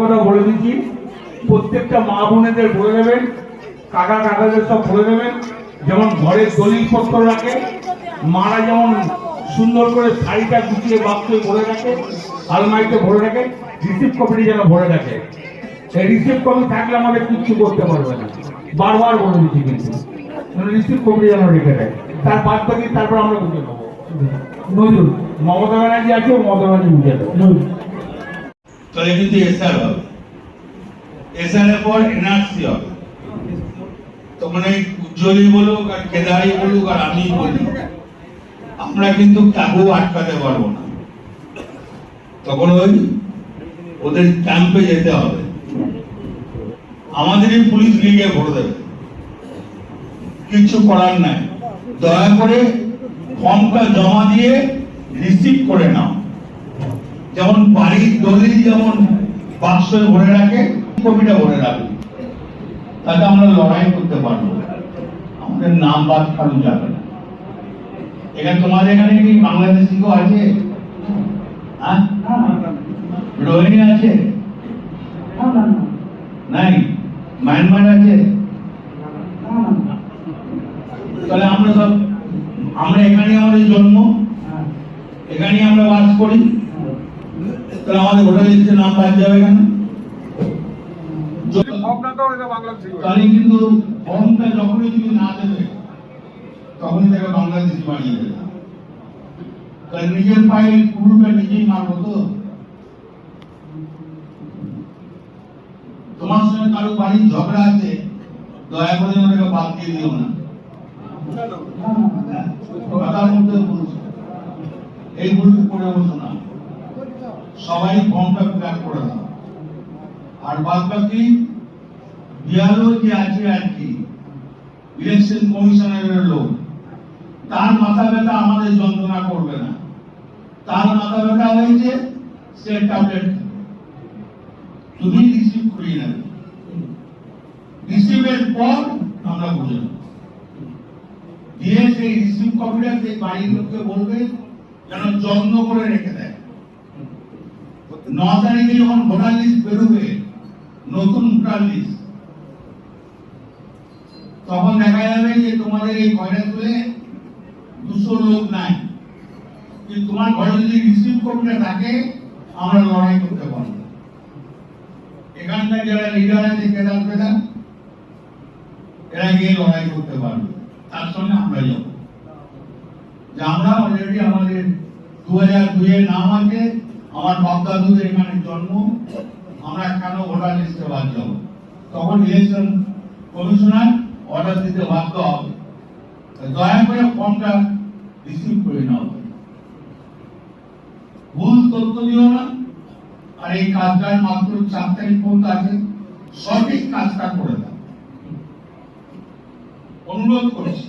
কথা বলে দিচ্ছি। প্রত্যেকটা মা বোনেদের বলে দেবেন, কাকা কাকাদের সব বলে দেবেন, যেমন ঘরে দলিল পত্র রাখে, মারা যেমন সুন্দর করে শাড়িটা গুছিয়ে বাক্সে ভরে রাখে, আলমারিতে ভরে রাখে রিসিভ কপিটি যেন ভরে রাখে। এই রিসিভ কপি থাকলে আমাদের কিচ্ছু করতে পারবে না। বারবার বলে দিচ্ছি কিন্তু। রিসিভ কপিটি যেন রেখে দেয়। তার বাদ বাকি তারপর আমরা বুঝে নেব। নজরুল, মমতা ব্যানার্জি আছে, মমতা ব্যানার্জি বুঝে দেবো তাহলে কিন্তু এসআর হবে এসআর এর পর এনআরসি হবে। তখন এই উজ্জ্বলী বলুক আর কেদারি বলুক আর আমি বলি, আমরা কিন্তু কাকেও আটকাতে পারব না। তখন ওই ওদের ক্যাম্পে যেতে হবে। আমাদেরই পুলিশ লিগে ভরে দেবে। কিছু করার নাই। দয়া করে ফর্মটা জমা দিয়ে রিসিভ করে নাও। যেমন বাড়ির দলিল যেমন বাক্সে ভরে রাখে, কপিটা ভরে রাখে। তাতে আমরা লড়াই করতে পারব। আমাদের নাম বাদ খালু যাবে না। এখানে তোমাদের এখানে কি বাংলাদেশি কেউ আছে? হ্যাঁ? রোহিণী আছে? নাই? মায়ানমার আছে? তাহলে আমরা সব আমরা এখানে আমাদের জন্ম। এখানেই আমরা বাস করি। তাহলে আমাদের ভোটার লিস্টে নাম বাদ যাবে কেন? তাহলে কিন্তু ফর্মটা যখনই তুমি না দেবে তখনই তাকে বাংলাদেশি বানিয়ে দেবে। তাহলে নিজের পায়ে কুড়ুটা নিজেই মারবো তো? তোমার সঙ্গে কারও বাড়ির ঝগড়া আছে? দয়া করে ওটাকে বাদ দিয়ে দিও না। কথার এই ভুল করে বসো না। সবাই ফর্মটা ফিল করে দাও আর বাদ বাকি বিহারও যে আছে আর কি? ইলেকশন কমিশনারের লোক। তার মাথা ব্যথা আমাদের যন্ত্রণা করবে না। তার মাথা ব্যথা হয়েছে সে ট্যাবলেট তুমি রিসিভ করিয়ে নেবে। রিসিভের পর আমরা বুঝে দিয়ে সেই রিসিভ কপিটা সেই বাড়ির লোককে বলবে, যেন যত্ন করে রেখে দেয়। ন তারিখে যখন ভোটার লিস্ট বেরোবে, নতুন ভোটার লিস্ট, তখন দেখা যাবে যে তোমাদের এই কয়রাতুলে দুশো লোক নাই। কিন্তু তোমার ঘরে যদি রিসিভ কপিটা থাকে, আমরা লড়াই করতে পারব। এখানকার যারা লিডার আছে, কেদার কেদার এরা গিয়ে লড়াই করতে পারবে। তার সঙ্গে আমরা যাব। যে আমরা অলরেডি আমাদের দু হাজার দুইয়ের নাম আছে আমার বাপদাদুদের এখানে জন্ম, আমরা কেন ভোটার লিস্টে বাদ যাব তখন ইলেকশন কমিশনার অর্ডার দিতে বাধ্য হবে। দয়া করে ফর্মটা রিসিভ করে নাও। ভুল তথ্য দিও না, আর এই কাজটার মাত্র চার তারিখ পর্যন্ত আছে, সঠিক কাজটা করে দাও। অনুরোধ করছি।